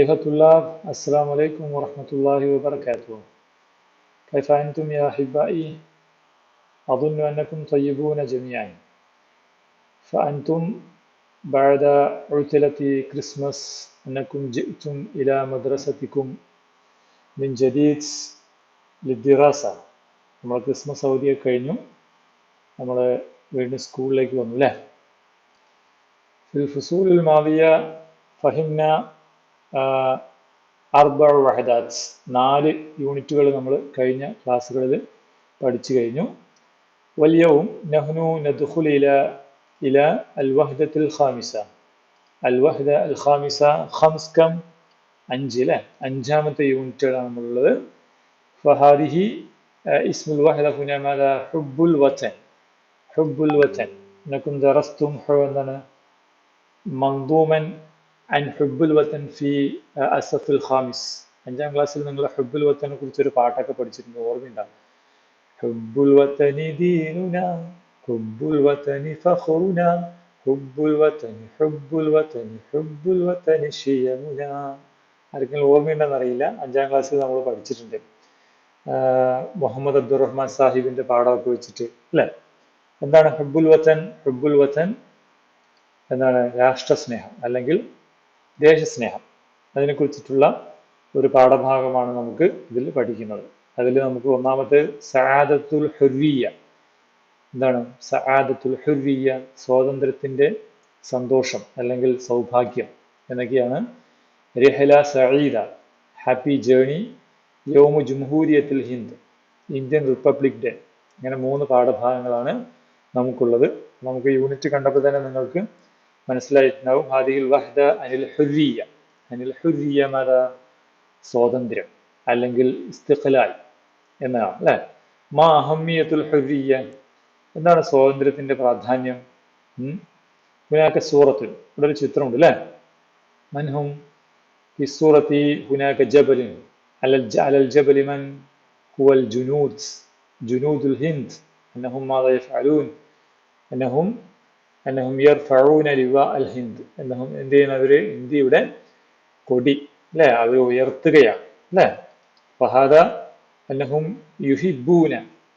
أيها الطلاب السلام عليكم ورحمة الله وبركاته كيف أنتم يا أحبائي؟ أظن أنكم طيبون جميعا فأنتم بعد عطلة كريسماس أنكم جئتم إلى مدرستكم من جديد للدراسة നമ്മൾ ക്രിസ്മസ് അവധിയൊക്കെ കഴിഞ്ഞു നമ്മൾ വീണ്ടും സ്കൂളിലേക്ക് വന്നു അല്ലേ في الفصول الماضية فهمنا അർബ വഹദാറ്റ്സ് നാല് യൂണിറ്റുകൾ നമ്മൾ കഴിഞ്ഞ ക്ലാസ്സുകളിൽ പഠിച്ചു കഴിഞ്ഞു. വലിയവും നഹ്നു നദ്ഖുൽ ഇല ഇല അൽ വഹദത്തുൽ ഖാമിസ. അൽ വഹദ അൽ ഖാമിസ ഖംസ് കം അഞ്ച് അല്ലേ അഞ്ചാമത്തെ യൂണിറ്റുകളാണ് നമ്മളുള്ളത്. ഫഹാദിഹി ഇസ്മുൽ വഹദ ഹുനമാല ഹുബുൽ വതൻ. ഹുബുൽ വതൻ. നക്കും ദറസ്തും ഹു എന്താണ് മന്ദൂമൻ അൻ ഹുബുൽ വത്തൻ ഫി അസഫുൽ ഖാമിസ് അഞ്ചാം ക്ലാസ്സിൽ നിങ്ങൾ ഹുബുൽ വത്തനെ കുറിച്ച് ഒരു പാട്ടൊക്കെ പഠിച്ചിരുന്നു. ഓർമ്മയുണ്ടാവും ഹുബുൽ വത്തനി ദീനുന ഹുബുൽ വത്തനി ഫഖറുന ഹുബുൽ വത്തനി ഹുബുൽ വത്തനി ഹുബുൽ വത്തനി ഷിയമുന ആർക്കെങ്കിലും ഓർമ്മയുണ്ടെന്ന് അറിയില്ല. അഞ്ചാം ക്ലാസ്സിൽ നമ്മൾ പഠിച്ചിട്ടുണ്ട്. മുഹമ്മദ് അബ്ദുറഹ്മാൻ സാഹിബിന്റെ പാഠമൊക്കെ വെച്ചിട്ട് അല്ലേ? എന്താണ്? ഹുബുൽ വത്തൻ ഹുബുൽ വത്തൻ എന്താണ് രാഷ്ട്രസ്നേഹം. അല്ലെങ്കിൽ ദേശസ്നേഹം. അതിനെക്കുറിച്ചിട്ടുള്ള ഒരു പാഠഭാഗമാണ് നമുക്ക് ഇതിൽ പഠിക്കുന്നത്. അതിൽ നമുക്ക് ഒന്നാമത്തെ സആദത്തുൽ ഹുർവിയ എന്താണ്? സആദത്തുൽ ഹുർവിയ സ്വാതന്ത്ര്യത്തിന്റെ സന്തോഷം അല്ലെങ്കിൽ സൗഭാഗ്യം എന്നൊക്കെയാണ് രഹല സഈദ ഹാപ്പി ജേണി യോമു ജുംഹൂരിയത്തിൽ ഹിന്ദ് ഇന്ത്യൻ റിപ്പബ്ലിക് ഡേ. ഇങ്ങനെ മൂന്ന് പാഠഭാഗങ്ങളാണ് നമുക്കുള്ളത്. നമുക്ക് യൂണിറ്റ് കണ്ടപ്പോൾ തന്നെ നിങ്ങൾക്ക് മനസ്സിലായിട്ടുണ്ടാവും ഹാദിൽ വഹദ അനിൽ ഹുരിയ അനിൽ ഹുരിയ മത സ്വാതന്ത്ര്യം അല്ലെങ്കിൽ ഇസ്തിഖലാൽ എന്നതാണ് അല്ലെ മാ അഹമ്മിയത്തുൽ ഹുരിയ എന്താണ് സ്വാതന്ത്ര്യത്തിന്റെ പ്രാധാന്യം? ഹുനാക്ക സൂറത്തുൽ ഇവിടെ ഒരു ചിത്രമുണ്ട് അല്ലേ മൻഹും ഈ സൂറത്തി ഹുനാക്ക ജബലിൻ അലൽ അലൽ ജബലി മൻ ഹുവൽ ജുനൂദ് ജുനൂദുൽ ഹിന്ദ് അന്നഹും മാതാ യഫ്അലൂൻ അന്നഹും അന്നഹും ഫറൂന ലിവ അൽ ഹിന്ദ്. എന്നഹും എന്ത് അവർ? ഇന്ത്യയുടെ കൊടി അല്ലേ? അത് ഉയർത്തുകയാണ് അല്ലേ? ഫഹാദ അന്നഹും യുഹിബൂന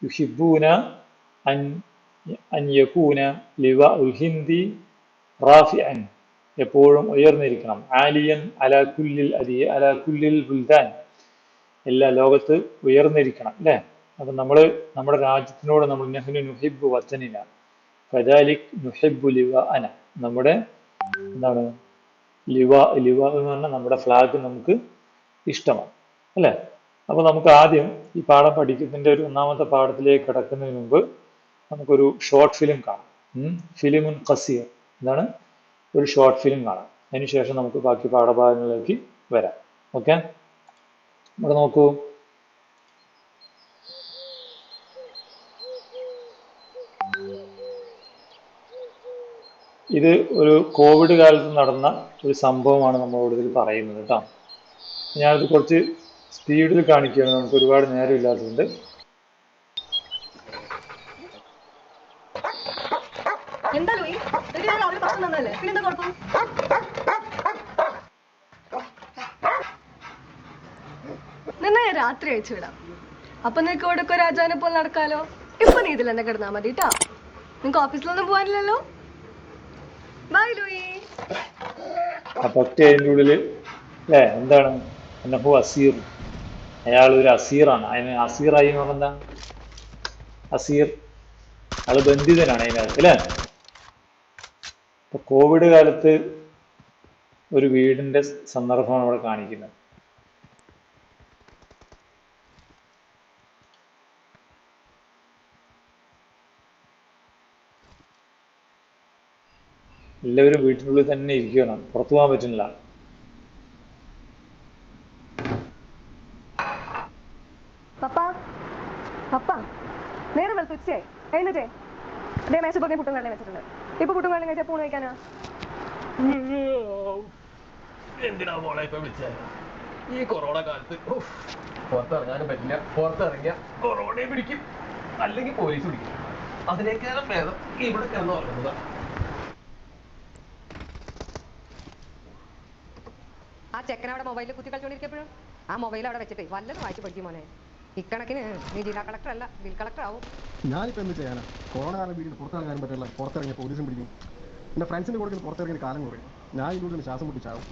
യുഹിബൂന അൻ അൻ യകൂന ലിവ ഉൽ ഹിന്ദി റാഫിഅൻ. എപ്പോഴും ഉയർന്നിരിക്കണം. ആലിയൻ അലാ കുല്ലിൽ അലി അലാ കുല്ലിൽ ബുൽദാൻ. എല്ലാ ലോകത്ത് ഉയർന്നിരിക്കണം അല്ലേ? അപ്പോൾ നമ്മൾ നമ്മുടെ രാജ്യത്തിനോട് നമ്മൾ നെഹ്നു നുഹിബ് വത്തനിന ഫദാലിക് നുഹിബു ലിവ അന നമ്മുടെ എന്താണ്? ലിവ ലിവ എന്ന് പറഞ്ഞാൽ നമ്മുടെ ഫ്ലാഗ് നമുക്ക് ഇഷ്ടമാണ്. അല്ലേ? അപ്പോൾ നമുക്ക് ആദ്യം ഈ പാഠം പഠിക്കുന്നതിന്റെ ഒരു ഒന്നാമത്തെ പാഠത്തിലേക്ക് കിടക്കുന്നതിന് മുമ്പ് നമുക്കൊരു ഷോർട്ട് ഫിലിം കാണാം. ഫിലിമുൻ ഖസീർ എന്താണ്? ഒരു ഷോർട്ട് ഫിലിം കാണാം. അതിനുശേഷം നമുക്ക് ബാക്കി പാഠഭാഗങ്ങളിലേക്ക് വരാം. ഓക്കെ ഇവിടെ നോക്കൂ. ഇത് ഒരു കോവിഡ് കാലത്ത് നടന്ന ഒരു സംഭവമാണ് നമ്മളോട് ഇതിൽ പറയുന്നത് കേട്ടോ. ഞാനത് കുറച്ച് സ്പീഡിൽ കാണിക്കുകയാണ്. നമുക്ക് ഒരുപാട് നേരം ഇല്ലാത്തതുകൊണ്ട്. നിന്നെ രാത്രി അയച്ചു വിടാം. അപ്പൊ നിനക്ക് ഇവിടെ രാജാവിനെ പോലെ നടക്കാലോ? ഇപ്പൊ നീ ഇതിൽ തന്നെ കിടന്നാ മതി കേട്ടോ നിനക്ക് ഓഫീസിലൊന്നും പോകാനില്ലല്ലോ? ബൈ ലൂയി ആ പക്ഷി അതിന്റെ ഉള്ളിൽ അല്ലേ? എന്താണ്? എന്നഹു അസീർ. അയാൾ ഒരു അസീറാണ്. അതിന് അസീറായി എന്ന് പറഞ്ഞാൽ അസീർ. അയാൾ ബന്ധിതനാണ് അതിനകത്ത് അല്ലേ? ഇപ്പൊ കോവിഡ് കാലത്ത് ഒരു വീടിന്റെ സന്ദർഭമാണ് ഇവിടെ കാണിക്കുന്നത്. എല്ലാവരും വീട്ടിനുള്ളിൽ തന്നെ ഇരിക്കണം പുറത്തു പോകാൻ പറ്റുന്നില്ല. പപ്പ പപ്പ. നേരെ വെളുത്ത് ഉച്ചയായി. അതേ പുട്ടും വെച്ചിട്ടുണ്ട്. ഇപ്പൊ പുട്ടും കടല കഴിച്ചാൽ പൂണ് കഴിക്കാനാ? എന്തിനാ മോളെ ഇപ്പൊ വിളിച്ചത് ഈ കൊറോണ കാലത്ത് ഉഫ്, പുറത്തിറങ്ങാനും പറ്റില്ല. പുറത്തിറങ്ങിയ കൊറോണയെ പിടിക്കും. അല്ലെങ്കിൽ പോലീസ് പിടിക്കും. അതിനേക്കാളും ഭേദം ഇവിടെ കിടന്ന് ഉറങ്ങുന്നതാ ചെക്കൻ അവിടെ മൊബൈലിൽ കുത്തി കളിച്ചോണ്ടിരിക്കപ്പോഴും. ആ മൊബൈൽ അവിടെ വെച്ചിട്ട് വല്ലതും വായിച്ച് പഠിക്കും മോനെ ഇക്കണക്കിന് നീ ജില്ലാ കളക്ടർ അല്ല ബിൽ കളക്ടർ ആവും. ഞാനിപ്പോ എന്ത് ചെയ്യാനാ? കൊറോണ കാലം വീട്ടിൽ പുറത്തിറങ്ങാനും പറ്റില്ല പുറത്തിറങ്ങിയ പോലീസും പിടിക്കും. എന്റെ ഫ്രണ്ട്സിന്റെ കൂടെ പുറത്തിറങ്ങിയ കാലം കുറയും. ഞാൻ ഇതിലൂടെ ശ്വാസം മുട്ടിച്ചാവും.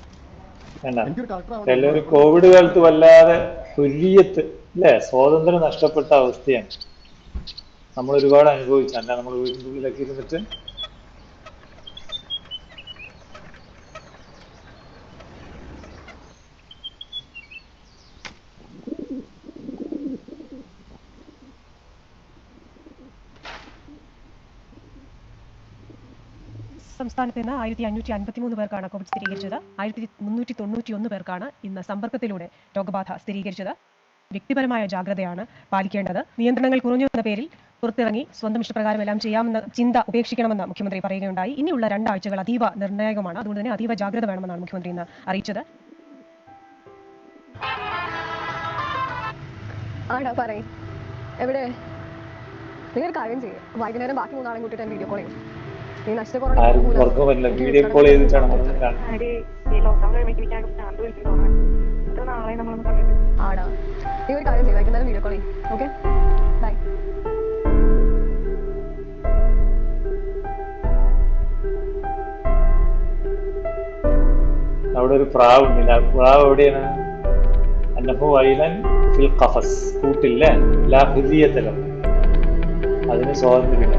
എല്ലാവരും കോവിഡ് കാലത്ത് വല്ലാതെ തുല്യത്ത് അല്ലേ? സ്വാതന്ത്ര്യം നഷ്ടപ്പെട്ട അവസ്ഥയാണ്. നമ്മൾ ഒരുപാട് അനുഭവിച്ചു. അല്ല നമ്മൾ വീടിന്റെ ഉള്ളിലൊക്കെ ഇരുന്നിട്ട് സംസ്ഥാനത്ത് നിന്ന് ആയിരത്തി അഞ്ഞൂറ്റി അൻപത്തി മൂന്ന് പേർക്കാണ് കോവിഡ് സ്ഥിരീകരിച്ചത്. ആയിരത്തി മുന്നൂറ്റി തൊണ്ണൂറ്റി ഒന്ന് പേർക്കാണ് ഇന്ന് സമ്പർക്കത്തിലൂടെ രോഗബാധ സ്ഥിരീകരിച്ചത്. വ്യക്തിപരമായ ജാഗ്രതയാണ് പാലിക്കേണ്ടത്. നിയന്ത്രണങ്ങൾ കുറഞ്ഞു എന്ന പേരിൽ പുറത്തിറങ്ങി സ്വന്തം ഇഷ്ടപ്രകാരം എല്ലാം ചെയ്യാമെന്ന ചിന്ത ഉപേക്ഷിക്കണമെന്ന് മുഖ്യമന്ത്രി പറയുകയുണ്ടായി. ഇനിയുള്ള രണ്ടാഴ്ചകൾ അതീവ നിർണായകമാണ്. അതുകൊണ്ട് തന്നെ അതീവ ജാഗ്രത വേണമെന്നാണ് മുഖ്യമന്ത്രി ഇന്ന് അറിയിച്ചത്. ആടാ പറയും. എവിടെ? നിങ്ങൾ കാര്യം ചെയ്യും. വൈകുന്നേരം ബാക്കി മൂന്നാളെയും കൂട്ടിയിട്ട് വീഡിയോ കോൾ ചെയ്യും. വീഡിയോ കോൾ ആടാ ഈ ഒരു കാര്യം വീഡിയോ കോൾ ചെയ്യും. ഓക്കെ ബൈ അവിടെ ഒരു പ്രാവ് ഉണ്ടല്ല പ്രാവ് എവിടെയാണ്? അന്നപ്പോ വൈലൻ ഫിൽ ഖഫസ്. കൂട്ടില്ല? അതിന് സ്വാതന്ത്ര്യമില്ല.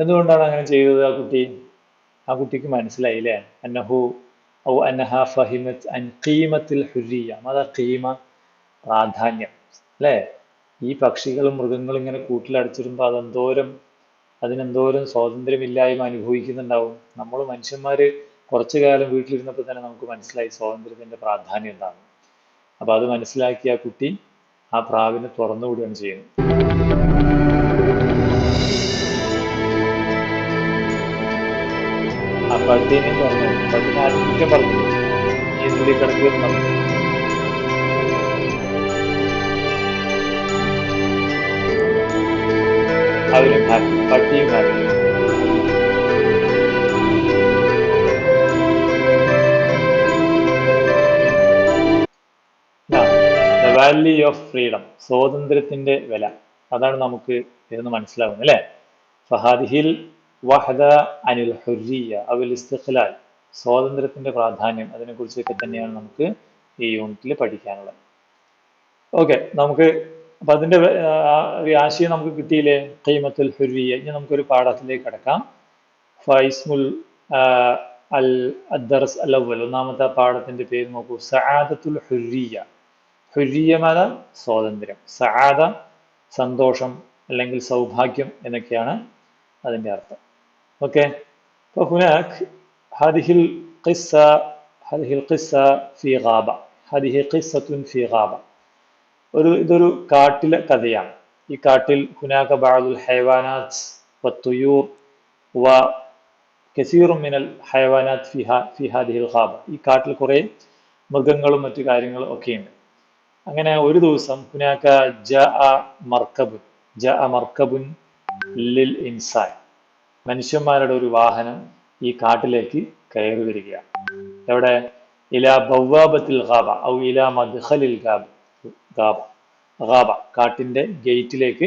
എന്തുകൊണ്ടാണ് അങ്ങനെ ചെയ്തത് ആ കുട്ടി? ആ കുട്ടിക്ക് മനസ്സിലായി അല്ലേ അന്നഹു ഔ അന്നഹ ഫഹിമത്ത് അൻ ഖീമത്തിൽ ഹുരിയ. അതാ കീമ പ്രാധാന്യം. അല്ലേ? ഈ പക്ഷികളും മൃഗങ്ങളും ഇങ്ങനെ കൂട്ടിലടച്ചിടുമ്പോൾ അതെന്തോരം അതിനെന്തോരം സ്വാതന്ത്ര്യമില്ലായ്മ അനുഭവിക്കുന്നുണ്ടാവും? നമ്മൾ മനുഷ്യന്മാർ കുറച്ചു കാലം വീട്ടിലിരുന്നപ്പോൾ തന്നെ നമുക്ക് മനസ്സിലായി സ്വാതന്ത്ര്യത്തിന്റെ പ്രാധാന്യം എന്താണ്. അപ്പോൾ അത് മനസ്സിലാക്കിയ ആ കുട്ടി ആ പ്രാവിനെ തുറന്നുവിടുകയാണ് ചെയ്യുന്നത്. പട്ടിനെ പറഞ്ഞു. ആരും കുറ്റം പറഞ്ഞു ഈ കിടക്കുകയെന്ന് പറഞ്ഞു. അവരും ഹാപ്പി പട്ടിയും ഹാപ്പി വാല്യൂ ഓഫ് ഫ്രീഡം സ്വാതന്ത്ര്യത്തിന്റെ വില. അതാണ് നമുക്ക് ഇതെന്ന് മനസ്സിലാവുന്നത് അല്ലേ? ഫഹാദിഹിൽ വഹദ അനിൽ ഹുരിയ അവൽ ഇസ്തിഖ്ലാൽ സ്വാതന്ത്ര്യത്തിന്റെ പ്രാധാന്യം അതിനെക്കുറിച്ചൊക്കെ തന്നെയാണ് നമുക്ക് ഈ യൂണിറ്റിൽ പഠിക്കാനുള്ളത്. ഓക്കെ നമുക്ക് അപ്പൊ അതിന്റെ ഒരു ആശയം നമുക്ക് കിട്ടിയില്ലേ? ഖീമത്തുൽ ഹുരിയ ഇനി നമുക്കൊരു പാഠത്തിലേക്ക് കടക്കാം. ഫൈസ്മുൽ അൽ അദ്ദർസ് അൽ അവൽ ഒന്നാമത്തെ പാഠത്തിന്റെ പേര് നോക്കൂ. സആദത്തുൽ ഹുരിയ ഹുരിയമല സ്വാതന്ത്ര്യം. സആദ സന്തോഷം അല്ലെങ്കിൽ സൗഭാഗ്യം എന്നൊക്കെയാണ് അതിന്റെ അർത്ഥം. اوكي فهناك هذه القصة هذه القصة في غابة هذه قصة في غابة ഒരു ഇതൊരു കാട്ടിലെ കഥയാണ് ഈ കാട്ടിൽ ഹുനാക ബാദുൽ ഹൈവാനാത്ത് വത്തുയൂർ വ കസീറും മിനൽ ഹൈവാനാത്ത് ഫിഹ ഫി ഹാദിഹിൽ ഖാബ ഈ കാട്ടിൽ കുറേ മൃഗങ്ങളും മറ്റു കാര്യങ്ങളും ഒക്കെയുണ്ട് അങ്ങനെ ഒരു ദിവസം ഹുനാക ജ അ മർക്കബുൻ ജ അ മർക്കബുൻ ലിൽ ഇൻസാൻ മനുഷ്യന്മാരുടെ ഒരു വാഹനം ഈ കാട്ടിലേക്ക് കയറി വരികയാണ്. എവിടെ ഇല ബവ്വാബത്തിൽ ഖാബ ഔ ഇലാ മദ്ഖലിൽ ഖാബ ഖാബ ഖാബ കാട്ടിന്റെ ഗേറ്റിലേക്ക്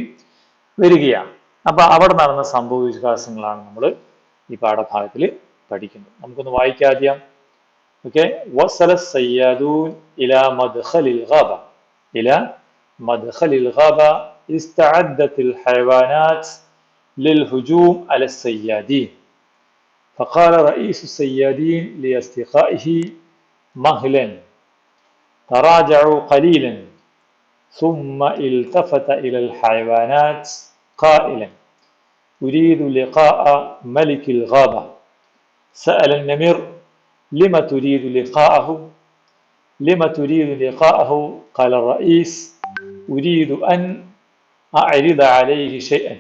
വരികയാണ്. അപ്പോൾ അവിടെ നടന്ന സംഭവ വികാസങ്ങളാണ് നമ്മൾ ഈ പാഠഭാഗത്തിൽ പഠിക്കുന്നത്. നമുക്കൊന്ന് വായിക്കാദ്യം ഓക്കെ. വസല സയ്യാദൂൻ ഇലാ മദ്ഖലിൽ ഖാബ ഇലാ മദ്ഖലിൽ ഖാബ ഇസ്തഅദ്ദത്തിൽ ഹൈവാനാത്ത് للهجوم على الصيادين فقال رئيس الصيادين لأصدقائه مهلا تراجعوا قليلا ثم التفت إلى الحيوانات قائلا أريد لقاء ملك الغابة. سأل النمر لم تريد لقاءه؟ لم تريد لقاءه؟ قال الرئيس أريد أن أعرض عليه شيئا.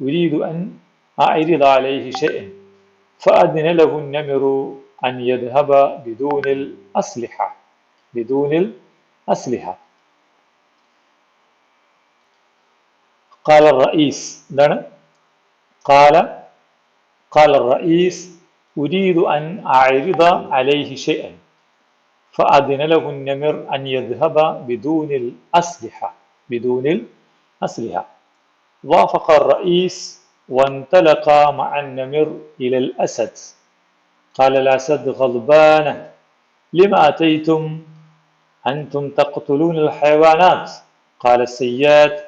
يريد أن أعرض عليه شيئا فأذن له النمر أن يذهب بدون الأسلحة بدون الأسلحة. قال الرئيس قال قال الرئيس أريد أن أعرض عليه شيئا فأذن له النمر أن يذهب بدون الأسلحة بدون الأسلحة. وافق الرئيس وانطلق مع النمر إلى الأسد. قال الأسد غضبان لما أتيتم؟ أنتم تقتلون الحيوانات. قال السياد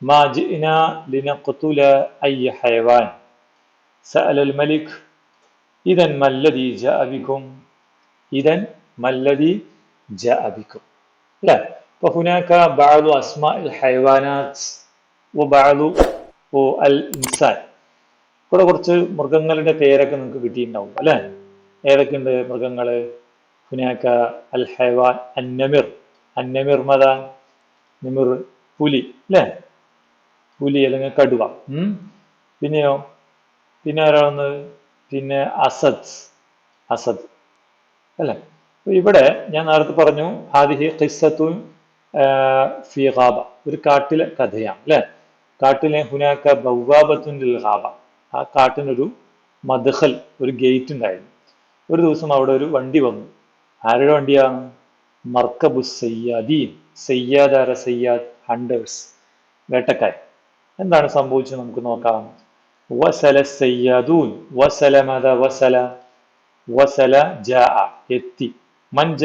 ما جئنا لنقتل أي حيوان. سأل الملك إذا ما الذي جاء بكم؟ إذا ما الذي جاء بكم؟ لا فهناك بعض أسماء الحيوانات ബാലു അൽ ഇൻസാൻ. ഇവിടെ കുറച്ച് മൃഗങ്ങളുടെ പേരൊക്കെ നിങ്ങൾക്ക് കിട്ടിയിട്ടുണ്ടാവും അല്ലേ? ഏതൊക്കെയുണ്ട് മൃഗങ്ങൾ ഹുനാക്ക അൽ ഹൈവാൻ അന്നമിർ അന്നമിർ മതാൻ നിമിർ പുലി അല്ലേ? പുലി അല്ലെങ്കിൽ കടുവ. പിന്നെയോ? പിന്നെ ആരാണെന്ന് പിന്നെ അസദ്. അസദ്. അല്ലേ? ഇവിടെ ഞാൻ നേരത്തെ പറഞ്ഞു ഹാദിഹി ഖിസ്സത്തും ഫിഹാബ ഒരു കാട്ടിലെ കഥയാണ് അല്ലേ? കാട്ടിലെ ഹുനാക്ക ബൗവാബത്തുൻ ഹാബ ആ കാട്ടിനൊരു മദഹൽ ഒരു ഗേറ്റ് ഉണ്ടായിരുന്നു. ഒരു ദിവസം അവിടെ ഒരു വണ്ടി വന്നു. ആരുടെ വണ്ടിയാണ്? മർക്കബു സയ്യാദീൻ സയ്യാദാര സയ്യാദ് ഹണ്ടേഴ്സ് വേട്ടക്കാർ എന്താണ് സംഭവിച്ചത് നമുക്ക് നോക്കാം. വസല സയ്യാദൂൻ വസല മത വസല വസല ജ എത്തി. മൻ ജ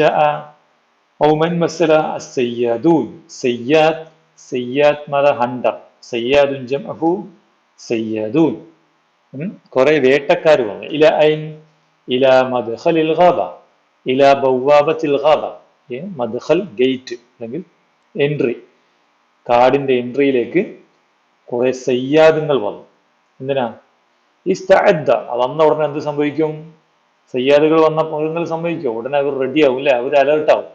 ഔ മൻ വസല സയ്യാദൂൻ സയ്യാദ് സയ്യാദ് മത ഹണ്ടർ. സയ്യാദുൻ ജംഅഹു സയ്യാദൂൻ. കുറെ വേട്ടക്കാർ വന്നു. ഇല ഐൻ ഇല മദ്ഹൽ ഗാബ ഇല ബൗവാബത്തിൽ ഗാബ മദ്ഹൽ ഗേറ്റ് അല്ലെങ്കിൽ എൻട്രി. കാടിന്റെ എൻട്രിയിലേക്ക് കുറെ സയ്യാദുങ്ങൾ വന്നു. എന്തിനാ? ഈ ഇസ്തഅദ്ദ വന്ന ഉടനെ എന്ത് സംഭവിക്കും? സയ്യാദുകൾ വന്ന മൃഗങ്ങൾ സംഭവിക്കും. ഉടനെ അവർ റെഡിയാവും അല്ലെ? അവർ അലേർട്ടാവും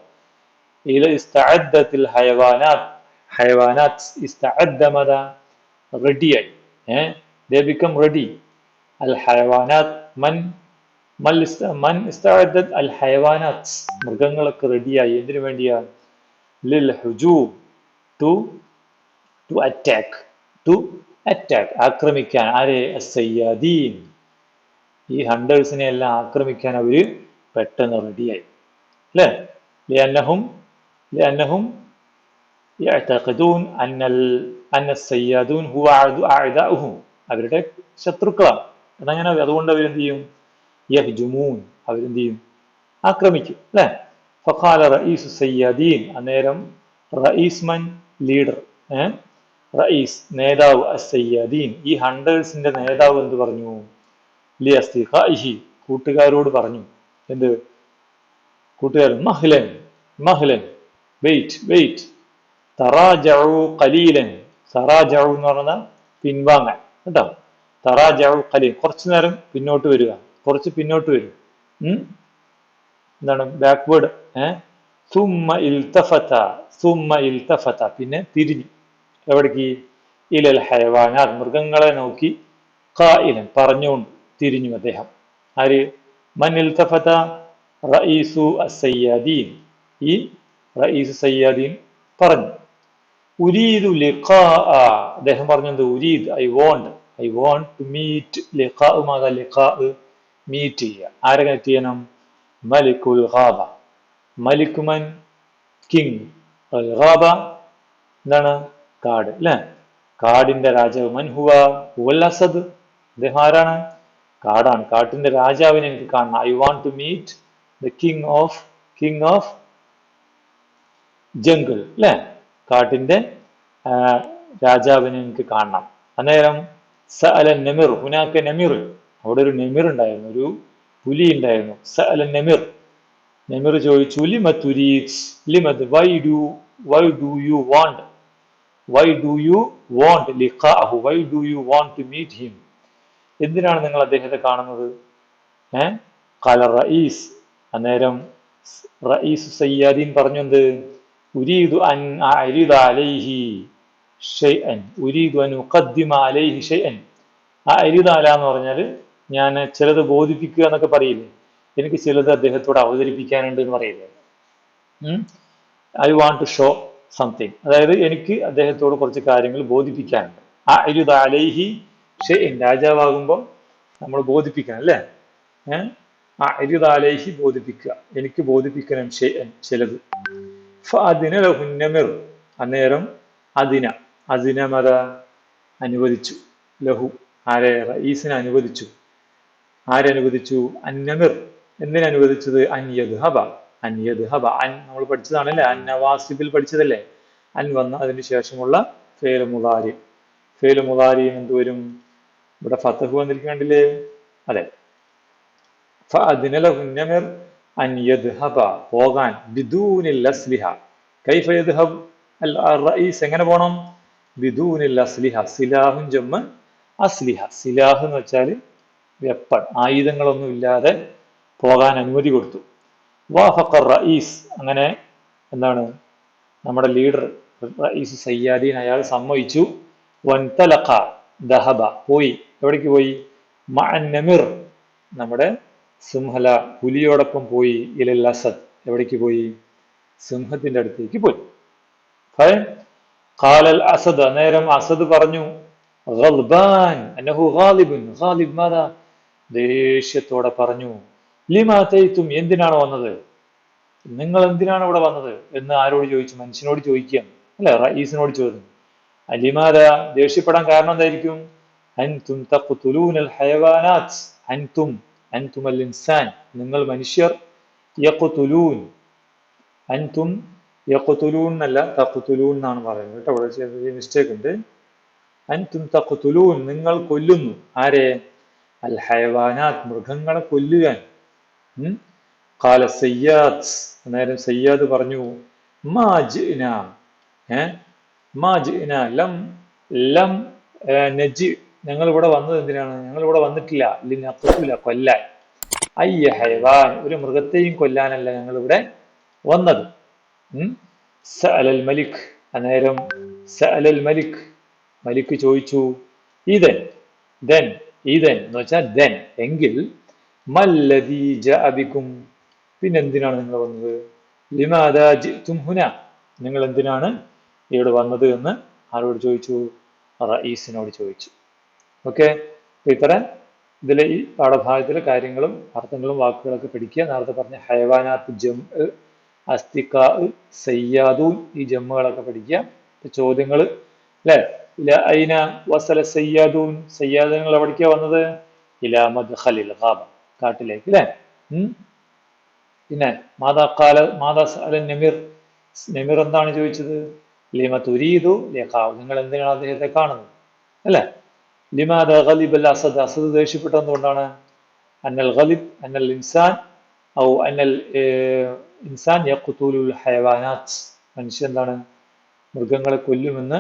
ഇല ഇസ്തഅദ്ദത്തിൽ ഹയവാനാത്ത്. ഹയവാനാത്ത് ഇസ്തഅദ്ദ മത റെഡിയായി ഏഹ് ദേ ബിക്കം റെഡി അൽ ഹൈവാനാത്ത് മൻ മൽ മൻ ഇസ്തഅദ്ദത് അൽ ഹൈവാനാത്ത് മൃഗങ്ങളൊക്കെ റെഡിയായി എന്തിനു വേണ്ടിയാണ് ലിൽ ഹുജൂം to to attack to attack ആക്രമിക്കാൻ. ആരെ? സയ്യാദീൻ ഈ ഹണ്ടേഴ്സിനെ എല്ലാം ആക്രമിക്കാൻ അവർ പെട്ടെന്ന് റെഡിയായി അല്ലേ? ലിയന്നഹും ലിയന്നഹും يعتقدون أن ال... أن السيادون هو أعد- أعداؤهم അവരുടെ ശത്രുക്കളാണ് എന്നങ്ങനെ അതുകൊണ്ട് അവരെന്ത് ചെയ്യും യഹ്ജുമൂൻ അവരെന്ത് ചെയ്യും ആക്രമിക്കും അല്ലേ ഫഖാല റഈസ് സയ്യാദീൻ അന്നേരം റഈസ് മൻ ലീഡർ ഏഹ് റഈസ് നേതാവ് അസയ്യാദീൻ ഈ ഹണ്ടേഴ്സിന്റെ നേതാവ് എന്ത് പറഞ്ഞു ലി അസ്തിഖാഇഹി കൂട്ടുകാരോട് പറഞ്ഞു എന്ത് കൂട്ടുകാരൻ മഹ്ലൻ മഹ്ലൻ വെയിറ്റ് വെയിറ്റ് തറാജഉ കലീലൻ തറാജു എന്ന് പറഞ്ഞാൽ പിൻവാങ്ങാൻ കേട്ടോ? തറാജു ഖലീൽ. കുറച്ചു നേരം പിന്നോട്ട് വരിക. കുറച്ച് പിന്നോട്ട് വരും. എന്താണ്? ബാക്ക്വേർഡ് സുമ്മ ഇൽത്തഫത്ത സുമ്മ ഇൽത്തഫത്ത പിന്നെ തിരിഞ്ഞു. എവിടേക്ക്? ഇലൽ ഹയവാനാർ മൃഗങ്ങളെ നോക്കി കായിലൻ പറഞ്ഞുകൊണ്ട് തിരിഞ്ഞു അദ്ദേഹം. ആര്? മൻ ഇൽത്തഫത്ത റഈസു അസയ്യാദീൻ. ഈ റഈസ് സയ്യാദീൻ പറഞ്ഞു. ഉരീദു ലിഖാ അദ്ദേഹം പറഞ്ഞത് ഉരീദ് I want. I want to meet ലിഖാ മാതാ മീറ്റ് ചെയ്യുക. ആരെ കണക്ട് ചെയ്യണം? മലിക്കുൽ ഖാബ. മലിക്കുമൻ കിങ്. ഖാബ എന്താണ്? കാട് അല്ലേ? കാടിന്റെ രാജാവ് മൻഹുവ ഹുവൽ അസദ്. അദ്ദേഹം ആരാണ്? കാടാണ്. കാട്ടിന്റെ രാജാവിനെ എനിക്ക് കാണണം. I want to meet the king of king of jungle അല്ലേ? കാട്ടിന്റെ രാജാവിനെ എനിക്ക് കാണണം അന്നേരം സ അല നമിർ ഹുനാക്ക നമിർ അവിടെ ഒരു നമിർ ഉണ്ടായിരുന്നു ഒരു പുലി ഉണ്ടായിരുന്നു സ അല നെമിർ നമിർ ചോദിച്ചു ലിമ തുരീസ് ലിമത് why do why do you want why do you want ലിഖാഹു why do you want to meet him എന്തിനാണ് നിങ്ങൾ അദ്ദേഹത്തെ കാണുന്നത് ഏ കാല റഈസ് അന്നേരം റഈസ് സയ്യാദീൻ പറഞ്ഞു ഉരീദു അൻ അലൈഹി ഷൈഅൻ ഉരീദു ഉഖദ്ദിമ അലൈഹി ഷൈഅൻ ആ എന്ന് പറഞ്ഞാൽ ഞാൻ ചിലത് ബോധിപ്പിക്കുക എന്നൊക്കെ പറയില്ലേ? എനിക്ക് ചിലത് അദ്ദേഹത്തോട് അവതരിപ്പിക്കാനുണ്ട് എന്ന് പറയില്ലേ? I want to show something അതായത് എനിക്ക് അദ്ദേഹത്തോട് കുറച്ച് കാര്യങ്ങൾ ബോധിപ്പിക്കാനുണ്ട്. ആ ഇരുത് അലൈഹി ഷെയ്ൻ രാജാവാകുമ്പോൾ നമ്മൾ ബോധിപ്പിക്കണം അല്ലേ? ആ ഇരുത് അലൈഹി ബോധിപ്പിക്കുക. എനിക്ക് ബോധിപ്പിക്കണം ഷെയ്ൻ ചിലത്. അതിന ലഹുന്നമിർ. അന്നേരം അതിന. അതിനമത അനുവദിച്ചു. ലഹു. ആരെ റയീസിനെ അനുവദിച്ചു. ആരനുവദിച്ചു അന്നമിർ. എന്തിനനുവദിച്ചത് അന്യത് ഹബ അന്യത് ഹബ അൻ നമ്മൾ പഠിച്ചതാണല്ലേ? അന്നവാസിബിൽ പഠിച്ചതല്ലേ? അൻ വന്ന അതിന് ശേഷമുള്ള ഫേൽ മുതാരി എന്തുവരും ഇവിടെ ഫത്തഹു വന്നിരിക്കണ്ടില്ലേ അതെ. അതിനലഹുന്നമിർ അൻ യദ്ഹബ പോകാൻ ബിദൂനിൽ അസ്ലിഹ. കൈഫ യദ്ഹബ് അൽ റഈസ് എങ്ങനെ പോണം ബിദൂനിൽ അസ്ലിഹ സിലാഹും ജമ്മ് അസ്ലിഹ സിലാഹ് എന്ന് വെച്ചാൽ വെപ്പൺ ആയുധങ്ങളൊന്നും ഇല്ലാതെ പോകാൻ അനുമതി കൊടുത്തു വാഫക്കർ റഈസ് അങ്ങനെ എന്താണ് നമ്മുടെ ലീഡർ റഈസ് സയ്യാദീൻ അയാൾ സമ്മതിച്ചു വൻതലഖ ദഹബ പോയി എവിടേക്ക് പോയി മഅന്നമിർ നമ്മുടെ സിംഹല പുലിയോടൊപ്പം പോയി ഇലൽ അസദ് എവിടേക്ക് പോയി? സിംഹത്തിന്റെ അടുത്തേക്ക് പോയി. കാലൽ അസദ് അന്നേരം അസദ് പറഞ്ഞു ഗൽബാൻ ഗാലിബുൻ. ഗാലിബ് ദേഷ്യത്തോടെ പറഞ്ഞു ലിമാ തെയ്ത്തും എന്തിനാണ് വന്നത്? നിങ്ങൾ എന്തിനാണ് ഇവിടെ വന്നത്? എന്ന് ആരോട് ചോദിച്ചു? മനുഷ്യനോട് ചോദിക്കുകയാണ് അല്ലെ? റയീസിനോട് ചോദിച്ചു. അലിമാര ദേഷ്യപ്പെടാൻ കാരണം എന്തായിരിക്കും? അൻതും തഖ്തുലൂനൽ ഹയവാനാത്ത് അൻതും അൻതും അൽ ഇൻസാൻ നിങ്ങൾ മനുഷ്യർ യക്കുതുലൂൻ അൻതും യഖ്തുലൂൻ എന്നല്ല തഖ്തുലൂൻ എന്നാണ് പറയുന്നത് കേട്ടോ. ഇവിടെ ചെറിയ മിസ്റ്റേക്ക് ഉണ്ട്. അൻതും തഖ്തുലൂൻ നിങ്ങൾ കൊല്ലുന്നു. ആരെ? അൽ ഹയവാനാത് മൃഗങ്ങളെ കൊല്ലുവാൻ? കാല സയ്യാദ്. അന്നേരം സയ്യാദ് പറഞ്ഞു മാ ജിന. ഏ? മാജിന ലം ലം നജി ഞങ്ങൾ ഇവിടെ വന്നത് എന്തിനാണ്? ഞങ്ങൾ ഇവിടെ വന്നിട്ടില്ല ലിനഖ്തുല കൊല്ലാൻ. അയ്യ ഹൈവാൻ ഒരു മൃഗത്തെയും കൊല്ലാനല്ല ഞങ്ങൾ ഇവിടെ വന്നത്? സഅലൽ മലിക് അന്നേരം സഅലൽ മലിക്. മലിക് ചോദിച്ചു ഇതൻ ദെൻ ഈതൻ എന്ന് വെച്ചാൽ ദെൻ. എങ്കിൽ മല്ലദീ ജഅബിക്കും പിന്നെന്തിനാണ് നിങ്ങൾ വന്നത്? ലിമാദാ ജിതും ഹുന. നിങ്ങൾ എന്തിനാണ് ഇവിടെ വന്നത് എന്ന് ആരോട് ചോദിച്ചു? റയീസിനോട് ചോദിച്ചു. ഓക്കെ? ഇത്തരം ഇതിലെ ഈ പാഠഭാഗത്തിലെ കാര്യങ്ങളും അർത്ഥങ്ങളും വാക്കുകളൊക്കെ പഠിക്കുക. നേരത്തെ പറഞ്ഞ ഹൈവാനാത്ത് ജം അസ്തിക്ക സയ്യാദൂൻ ഈ ജമ്മുകളൊക്കെ പഠിക്കുക. ചോദ്യങ്ങൾ അല്ലെ? ഇല ഐന വസല സയ്യാദൂൻ സയ്യാദുകൾ എവിടേക്കാ വന്നത്? ഇല മദ്ഖലിൽ ഖാബ കാട്ടിലേക്ക് അല്ലെ? പിന്നെ മാതാ കാല മാതാ സഅല നമിർ നമിർ എന്താണ് ചോദിച്ചത്? ലിമ തുരീദു ലിഖാവ് നിങ്ങൾ എന്തിനാണ് അദ്ദേഹത്തെ കാണുന്നത്? അല്ലേ? ലിമാദ ഗലിബ് അൽ അസദ് അസദ് ദേഷ്യപ്പെട്ടത് എന്തുകൊണ്ടാണ് അന്നൽ ഖലിബ് അന്നൽ ഇൻസാൻ ഔ അന്നൽ ഇൻസാൻ യഖ്തുലുൽ ഹയവാനാത്ത് മനുഷ്യൻ എന്താണ്? മൃഗങ്ങളെ കൊല്ലുമെന്ന്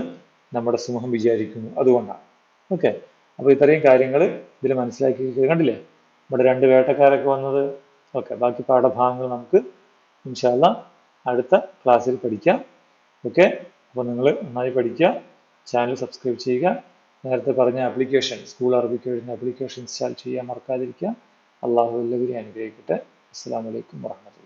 നമ്മുടെ സമൂഹം വിചാരിക്കുന്നു. അതുകൊണ്ടാണ്. ഓക്കെ. അപ്പോൾ ഇത്രയും കാര്യങ്ങൾ ഇതിൽ മനസ്സിലാക്കി കണ്ടില്ലേ? ഇവിടെ രണ്ട് വേട്ടക്കാരൊക്കെ വന്നത്. ഓക്കെ. ബാക്കി പാഠഭാഗങ്ങൾ നമുക്ക് ഇൻഷാല്ല അടുത്ത ക്ലാസ്സിൽ പഠിക്കാം. ഓക്കെ. അപ്പോൾ നിങ്ങൾ നന്നായി പഠിക്കുക. ചാനൽ സബ്സ്ക്രൈബ് ചെയ്യുക. നേരത്തെ പറഞ്ഞ ആപ്ലിക്കേഷൻ സ്കൂൾ അറബിക്ക് എഴുതുന്ന ആപ്ലിക്കേഷൻ ഇൻസ്റ്റാൾ ചെയ്യാൻ മറക്കാതിരിക്കുക. അള്ളാഹു എല്ലാവരെയും അനുഗ്രഹിക്കട്ടെ. അസ്സാം വലൈക്കും വാഹമത്തുള്ള